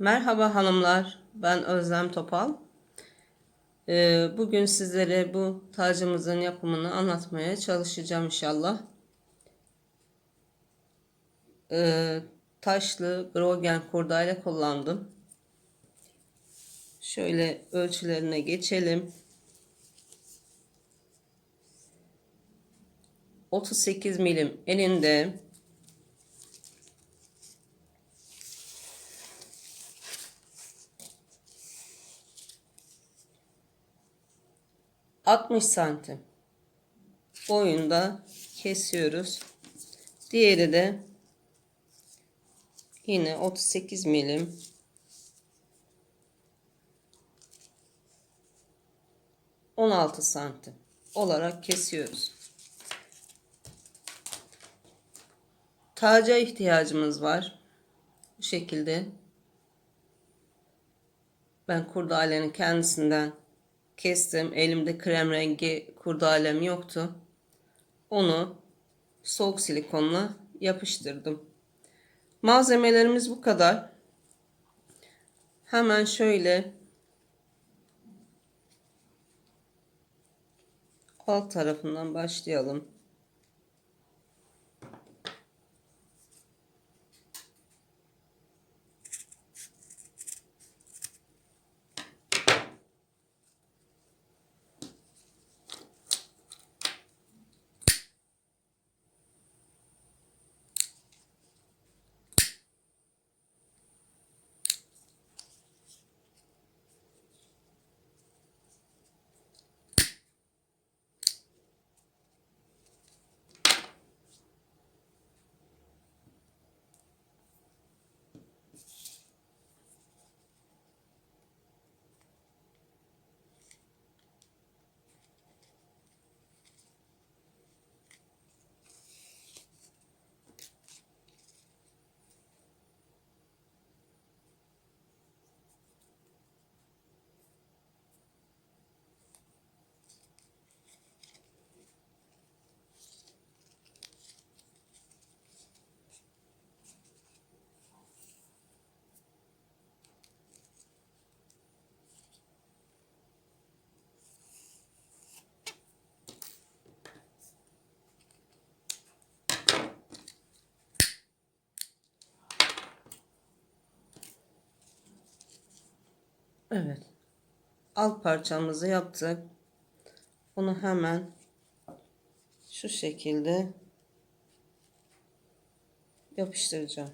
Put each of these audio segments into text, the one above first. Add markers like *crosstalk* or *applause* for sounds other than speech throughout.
Merhaba hanımlar, ben Özlem Topal. Ee, bugün sizlere bu tacımızın yapımını anlatmaya çalışacağım inşallah. Ee, taşlı Grogen kurdale kullandım. Şöyle ölçülerine geçelim. 38 milim elinde 60 santim boyunda kesiyoruz. Diğeri de yine 38 milim on altı santim olarak kesiyoruz. Taca ihtiyacımız var. Bu şekilde ben kurdalenin kendisinden kestim. Elimde krem rengi kurdalem yoktu. Onu soğuk silikonla yapıştırdım. Malzemelerimiz bu kadar. Hemen şöyle alt tarafından başlayalım. Evet. Alt parçamızı yaptık. Bunu hemen şu şekilde yapıştıracağım.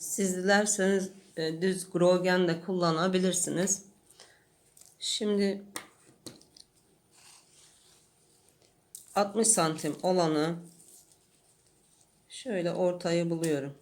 Siz dilerseniz e, düz grogen de kullanabilirsiniz. Şimdi 60 santim olanı şöyle ortayı buluyorum.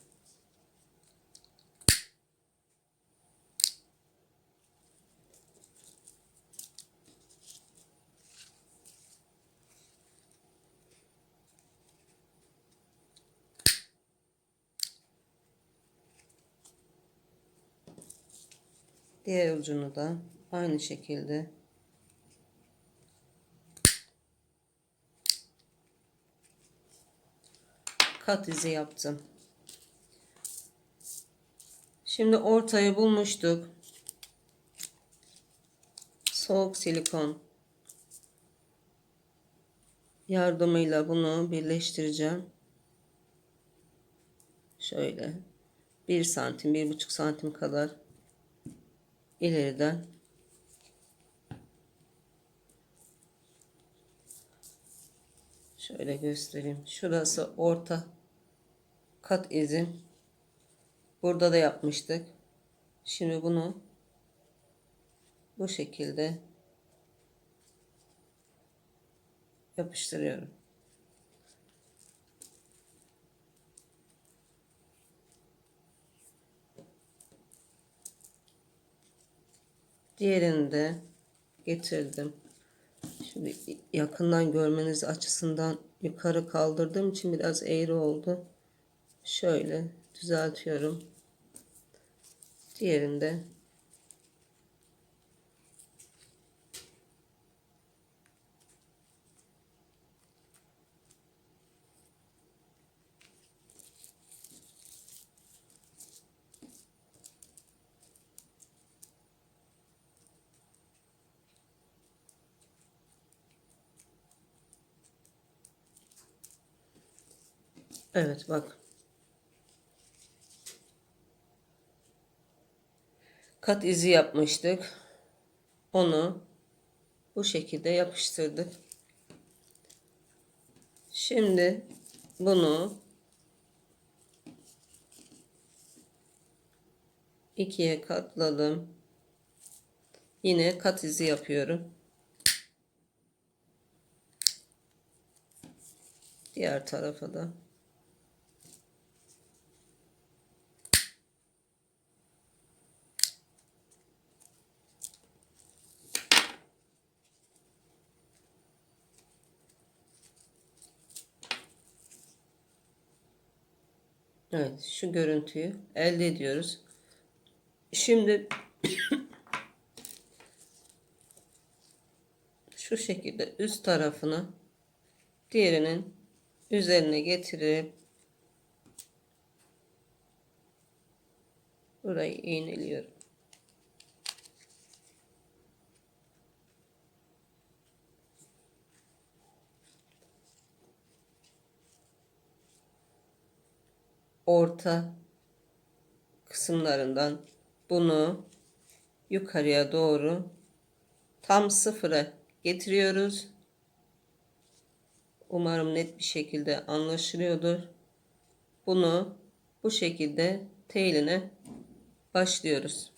Diğer ucunu da aynı şekilde kat izi yaptım. Şimdi ortayı bulmuştuk. Soğuk silikon yardımıyla bunu birleştireceğim. Şöyle 1 santim, 1,5 santim kadar ileriden şöyle göstereyim. Şurası orta kat izin. Burada da yapmıştık. Şimdi bunu bu şekilde yapıştırıyorum. Diğerini de getirdim. Şimdi yakından görmeniz açısından yukarı kaldırdığım için biraz eğri oldu. Şöyle düzeltiyorum. Diğerini de Evet bak. Kat izi yapmıştık. Onu bu şekilde yapıştırdık. Şimdi bunu ikiye katladım. Yine kat izi yapıyorum. Diğer tarafa da. Evet, şu görüntüyü elde ediyoruz. Şimdi *clears throat* şu şekilde üst tarafını diğerinin üzerine getirip burayı iğneliyorum. Orta kısımlarından bunu yukarıya doğru tam sıfıra getiriyoruz. Umarım net bir şekilde anlaşılıyordur. Bunu bu şekilde teline başlıyoruz.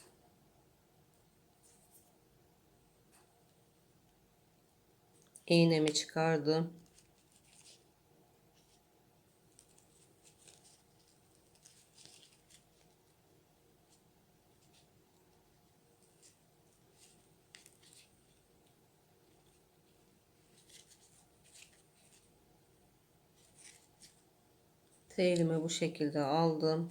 İğnemi çıkardım. Teğlimi bu şekilde aldım.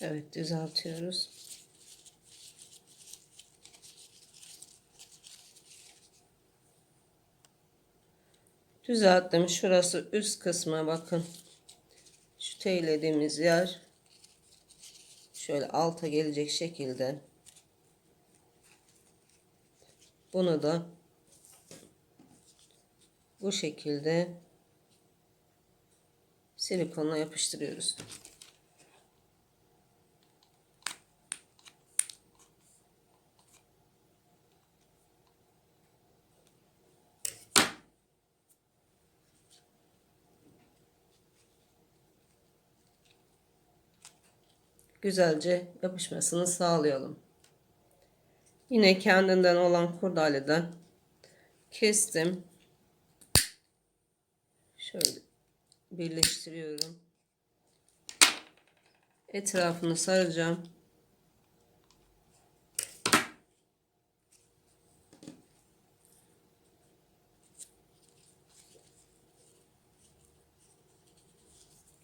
Evet düzeltiyoruz. Düzelttim. Şurası üst kısma bakın. Şu teylediğimiz yer şöyle alta gelecek şekilde bunu da bu şekilde silikonla yapıştırıyoruz. Güzelce yapışmasını sağlayalım. Yine kendinden olan kurdaleden kestim. Şöyle birleştiriyorum. Etrafını saracağım.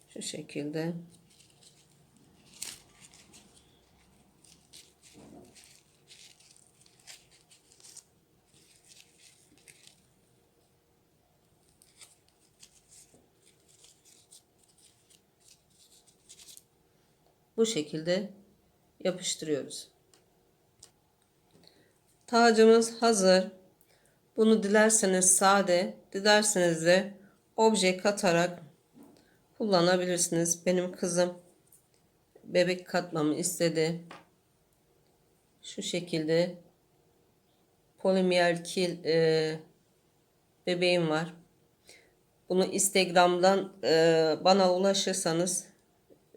Şu şekilde bu şekilde yapıştırıyoruz. Tacımız hazır. Bunu dilerseniz sade, dilerseniz de obje katarak kullanabilirsiniz. Benim kızım bebek katmamı istedi. Şu şekilde polimer kil e, bebeğim var. Bunu Instagram'dan e, bana ulaşırsanız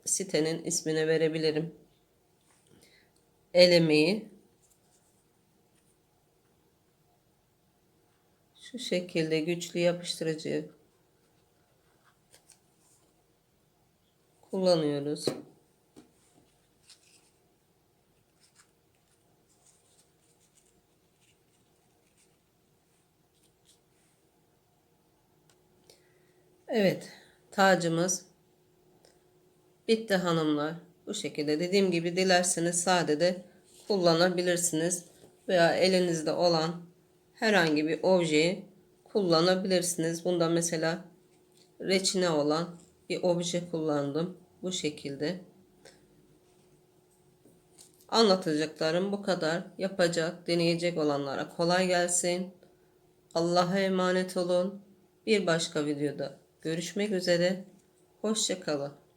sitenin ismini verebilirim. El emeği. Şu şekilde güçlü yapıştırıcı kullanıyoruz. Evet, tacımız bitti hanımlar. Bu şekilde dediğim gibi dilerseniz sade de kullanabilirsiniz veya elinizde olan herhangi bir objeyi kullanabilirsiniz. Bunda mesela reçine olan bir obje kullandım. Bu şekilde. Anlatacaklarım bu kadar. Yapacak, deneyecek olanlara kolay gelsin. Allah'a emanet olun. Bir başka videoda görüşmek üzere. Hoşçakalın.